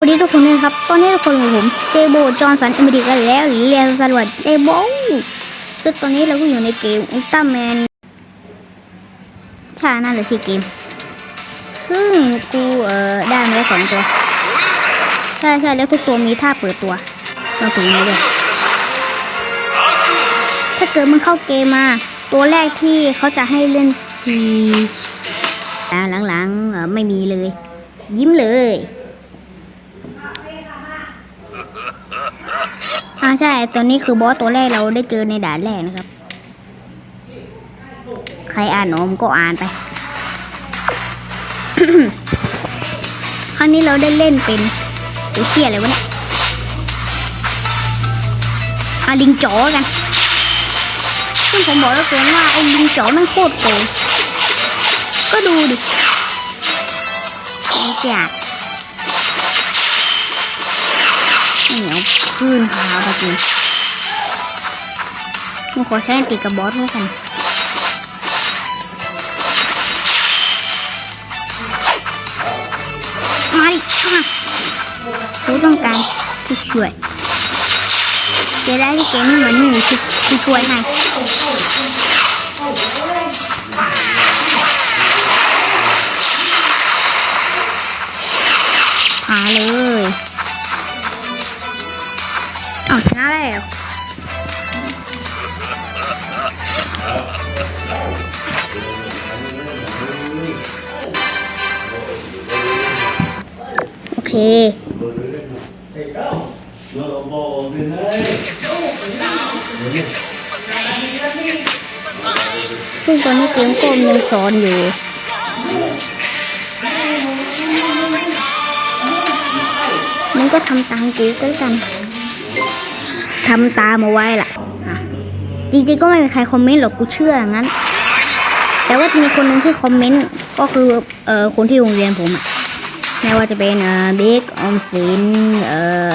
สวัสดีทุกคนด้วยครับ ตอนนี้ทุกคนขอยู่กับผมเจโบจอห์นสันเอมิดีกันแล้วเรียนสวัสดิ์เจโบซึ่งตอนนี้เราก็อยู่ในเกมอุลตร้าแมนใช่นั่นแหละชื่อเกม ซึ่งกูเอ่อได้มาแล้วสองตัว ใช่ใช่แล้วทุกตัวมีท่าเปิดตัวเราถึงนี้เลยถ้าเกิดมึงเข้าเกมมา ตัวแรกที่เขาจะให้เล่นซีหลังๆไม่มีเลย ยิ้มเลย อ่าใช่ ตัวนี้คือบอสตัวแรกเราได้เจอในด่านแรกนะครับ ใครอ่านอมก็อ่านไป ครั้งนี้เราได้เล่นเป็นตัวเชี่ยอะไรวะเนี่ยอาลิงจ๋อกัน ซึ่งผมบอกแล้วเกินว่าไอ้ลิงจ๋อมันโคตรโกงก็ดูดิไม่จั เหนียวขึ้นขาไปกินกูขอใช้ติกับบอสด้วยกันมาดิมากูต้องการผู้ช่วยจะได้ที่เกมไม่เหมือนหนูที่ที่ช่วยให้พาเลย ชนะแล้วโอเคซึ่งตอนนี้เกมโฟมยังสอนอยู่มันก็ทำตามกูก็แล้วกัน ทำตามเอาไว้ล่ะอะจริงๆก็ไม่มีใครคอมเมนต์หรอกกูเชื่ออย่างนั้น แต่ว่าจะมีคนหนึ่งที่คอมเมนต์ก็คือเอ่อคนที่โรงเรียนผมอะไม่ว่าจะเป็นเอ่อบิ๊กออมสินเอ่อ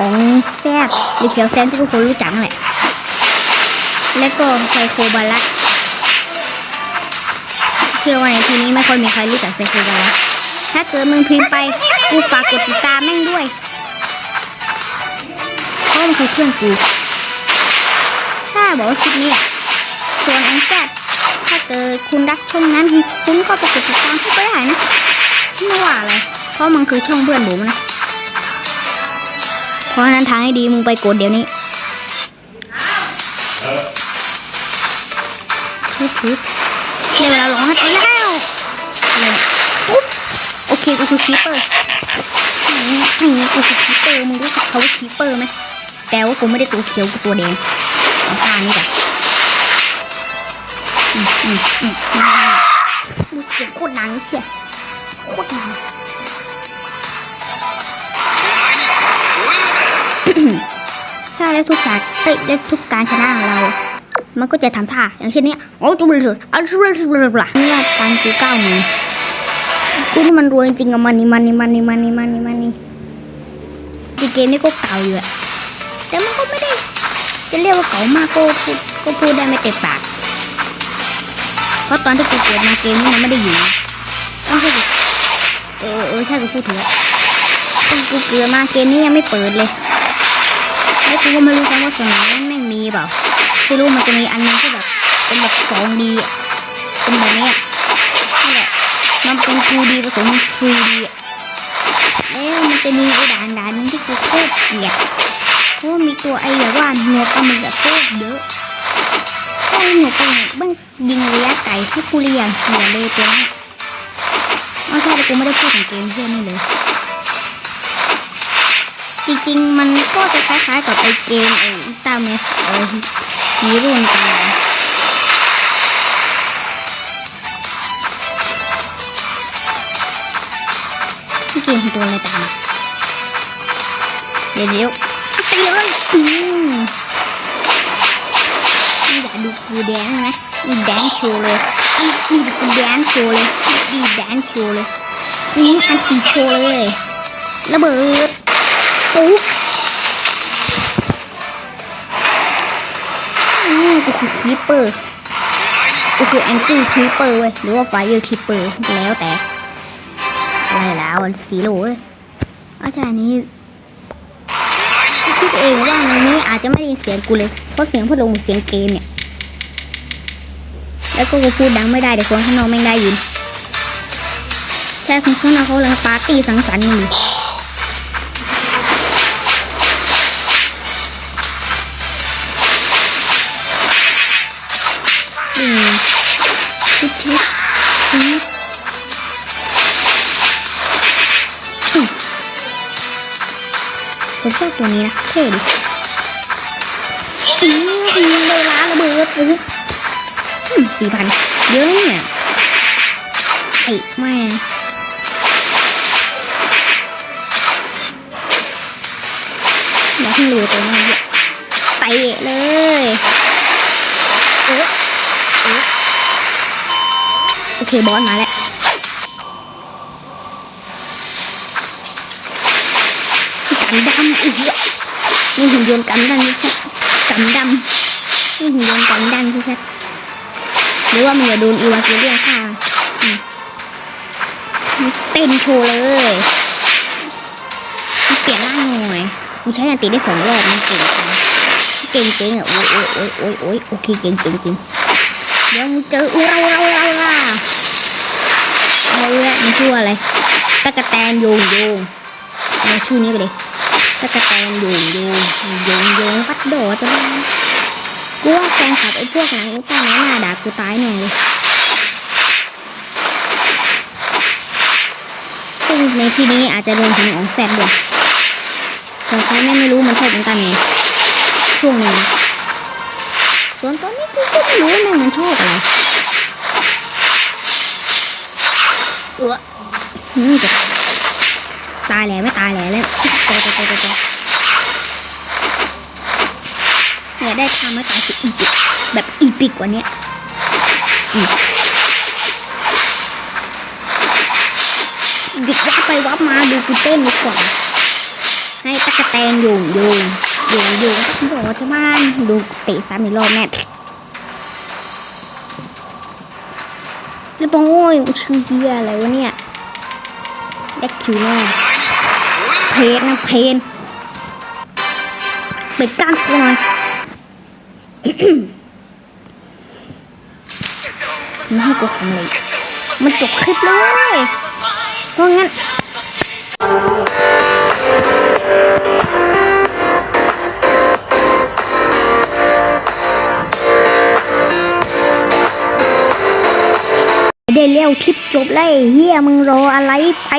อองแซบหรือเขียวแซมที่ทุกคนรู้จักนั่นแหละ แล้วก็ไซโคบาระเชื่อว่าในทีนี้ไม่ค่อยมีใครรู้จักไซโคบาระถ้าเกิดมึงพิมพ์ไปกูฝากกดติดตามแม่งด้วย เพราะมันคือเพื่อนกูถ้าบอกว่าคลิปนี้ส่วนอันแซดถ้าเกิดคุณรักช่องนั้นคุณก็ไปกดติดตามให้ก็ได้นะไม่ว่าอะไรเพราะมันคือช่องเพื่อนผมนะเพราะนั้นทางให้ดีมึงไปกดเดี๋ยวนี้ทึบทึบเดี๋ยวเวลาร้องให้ไปแล้วปุ๊บโอเคกูคือคีเปอร์นี่นี่กูคือคีเปอร์มึงรู้จักเขาว่าคีเปอร์ไหม แต่ว่ากูไม่ได้ตัวเขียวกูตัวแดงเอาท่านี้จ้ะอืมอืมอืมอืมดูเสียงโคตรดังเชียโคตรดังใช่แล้วทุกฉากเอ้ยและทุกการชนะของเรา มันก็จะทำท่าอย่างเช่นนี้โอ้จุบเลยสุดอัลชุบเลยสุดเลยปะนี่ว่าตังกูเก้าหมื่นกูนี่มันรวยจริงอะมันนี่มันนี่มันนี่มันนี่มันนี่มันนี่เกมนี่ก็เก่าอยู่อะ แต่มันก็ไม่ได้ จะเรียกว่าเก่ามากก็พูก็พูดได้ไม่เต็มปาก เพราะตอนที่กูเกิดมาเกมนี้มันไม่ได้อยู่ต้องใช่ดิเออเออใช่กูพูดถึงแล้วตอกูเกิดมาเกมนี้ยังไม่เปิดเลยแล้วกูก็ไม่รู้กันว่าสมัยนั้นแม่งมีเปล่าไม่รู้มันจะมีอันนึงที่แบบเป็นแบบสองดีเป็นแบบนี้นั่นแหละมันเป็น 2D ผสม 3D อะแล้วมันจะมีอ้ด่านด่านนึงที่กูโคตรเกลียด ตัวไอ้แบบว่าหนวกปลาหมึกแบบโคตรเยอะไอ้หนวกปลาหมึกมันยิงระยะไกลที่กูเรียงเกลียเลยตัวนี้ไม่ใช่แต่กูไม่ได้พูดถึงเกมเพื่อนนี่เลย จริงๆ มันก็จะคล้ายๆกับไอ้เกมไออิตาเมสเออฮีโร่ตาที่เกมตัวอะไรตามเดี๋ยว เลยอืมนี่อยากดูกูแดนไหมนี่แดนโชว์เลยอันนี่ดูกูแดนโชว์เลยนี่แดนโชว์เลยนี่อันตีโชว์เลยระเบิดปุ๊บอืมกูคือคีเปอร์กูคือแอนตี้คีเปอร์เว้ยหรือว่าไฟเออร์คีเปอร์แล้วแต่อะไรแล้วสีโหลเว้ยอ๋อใช่อันนี้ คิดเองว่าในนี้อาจจะไม่ได้ยินเสียงกูเลย เพราะเสียงพัดลมเสียงเกมเนี่ย แล้วก็กูพูดดังไม่ได้แต่คนข้างนอกไม่ได้ยิน ใช่คนข้างนอกเขาเลยปาร์ตี้สังสรรค์นอยู่ ผมชอบตัวนี้นะ เท่ดิอืมอืมเวลาระเบิดปุ๊บสี่พันเยอะเนี่ยไอ้แม่อย่าเพิ่งรู้ตัวนี้เยอะเตะเลยเออเออโอเคบอสมาแล้ว กันดำอีกแล้วนี่หุ่นยนต์กันดำชัดกันดำนี่หุ่นยนต์กันดำชัดหรือว่ามันจะโดนอีวาเกเรียฆ่าเต้นโชว์เลยเปลี่ยนร่างหน่อยกูใช้อันตีได้สองรอบมันเก่งจังเก่งจริงอะโอ้ยโอ้ยโอ้ยโอ้ยโอ้ยโอเคเก่งจริงจริงเดี๋ยวมึงเจออูเราเราเราล่ะเอาละมันชื่อว่าอะไรตะกะแตนโยงโยงเอาชื่อนี้ไปเลย ตะกะแตนโยงโยงโยงโยงปัดโดจะบ้ากูว่าแฟนคลับไอ้พวกนังอุต้าน้อยหน้าด่ากูตายแน่เลยซึ่งในที่นี้อาจจะโดนถึงของแซดด้วยแต่ใครไม่ไม่รู้มันชอบเหมือนกันไงช่วงนี้ส่วนตอนนี้กูก็ไม่รู้ว่าแม่มันชอบอะไรเอออืมจะตายแล้วไม่ตายแล้วแล้ว ตัวตัวตัวตัวตัวเนี่ยได้ทำให้ตายสิอีปิกแบบอีปิกกว่านี้อืมหยุดวับไปวับมาดูกูเต้นดีกว่า ให้ตะกะแตนโยงโยงโยงโยงบอกว่าจะบ้านดูเตะซ้ำอีกรอบแน่แล้วบอกโอ้ยชื่อเฮียอะไรวะเนี่ยแบ็คคิวแน่ เพนนะเพนเปิดก้านกูหน่อยไม่ให้กูทำเลยมันจบคลิปเลยเพราะงั้นได้เร็วคลิปจบเลยเฮียมึงรออะไรไป